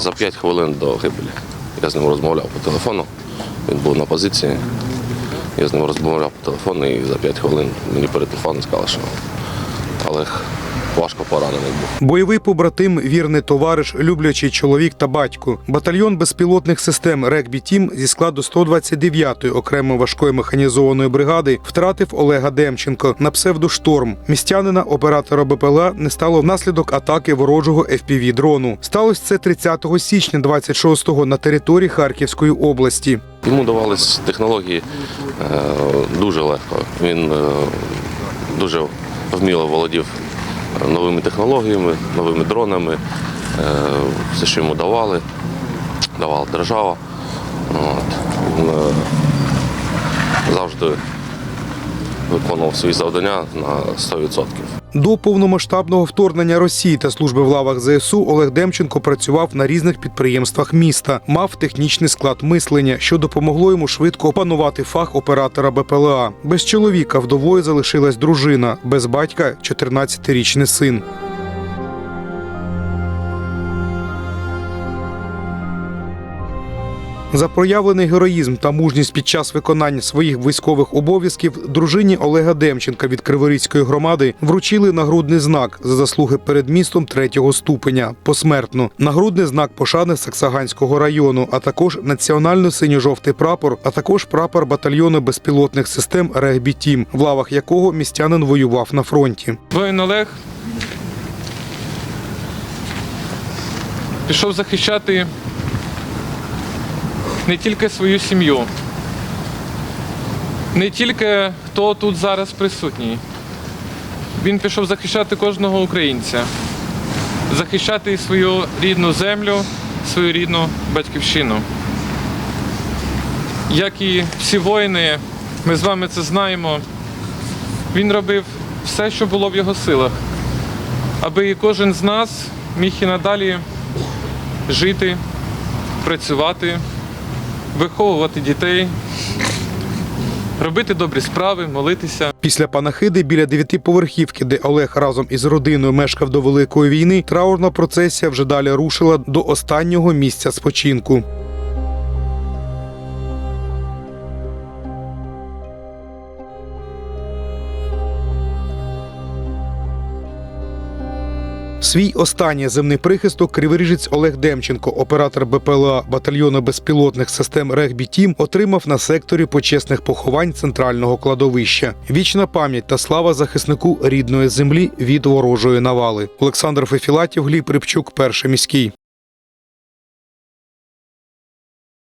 за 5 хвилин до гибелі. Я з ним розмовляв по телефону. Він був на позиції. Я з ним розмовляв по телефону і за 5 хвилин мені перед телефоном сказали, що Олег важко поранений був. Бойовий побратим, вірний товариш, люблячий чоловік та батько. Батальйон безпілотних систем Регбі Тім зі складу 129-ї окремо важкої механізованої бригади втратив Олега Демченко на псевдошторм. Містянина оператора БПЛА не стало внаслідок атаки ворожого fpv дрону. Сталося це 30 січня 26-го на території Харківської області. Йому давались технології е, дуже легко. Він е, дуже вміло володів новими технологіями, новими дронами. Е, все, що йому давали, давала держава. От. Е, завжди виконував свої завдання на 100%. До повномасштабного вторгнення Росії та служби в лавах ЗСУ Олег Демченко працював на різних підприємствах міста, мав технічний склад мислення, що допомогло йому швидко опанувати фах оператора БПЛА. Без чоловіка вдовою залишилась дружина, без батька 14-річний син. За проявлений героїзм та мужність під час виконання своїх військових обов'язків дружині Олега Демченка від Криворізької громади вручили нагрудний знак за заслуги перед містом третього ступеня посмертно. Нагрудний знак пошани Саксаганського району, а також національно-синьо-жовтий прапор, а також прапор батальйону безпілотних систем Регбі Тім, в лавах якого містянин воював на фронті. Воїн Олег пішов захищати не тільки свою сім'ю, не тільки хто тут зараз присутній. Він пішов захищати кожного українця, захищати свою рідну землю, свою рідну батьківщину. Як і всі воїни, ми з вами це знаємо. Він робив все, що було в його силах, аби і кожен з нас міг і надалі жити, працювати, виховувати дітей, робити добрі справи, молитися. Після панахиди біля дев'ятиповерхівки, де Олег разом із родиною мешкав до Великої війни, траурна процесія вже далі рушила до останнього місця спочинку. Свій останній земний прихисток криворіжець Олег Демченко, оператор БПЛА батальйону безпілотних систем Регбі Тім, отримав на секторі почесних поховань центрального кладовища. Вічна пам'ять та слава захиснику рідної землі від ворожої навали. Олександр Фефілатів, Гліб Рибчук, перший міський.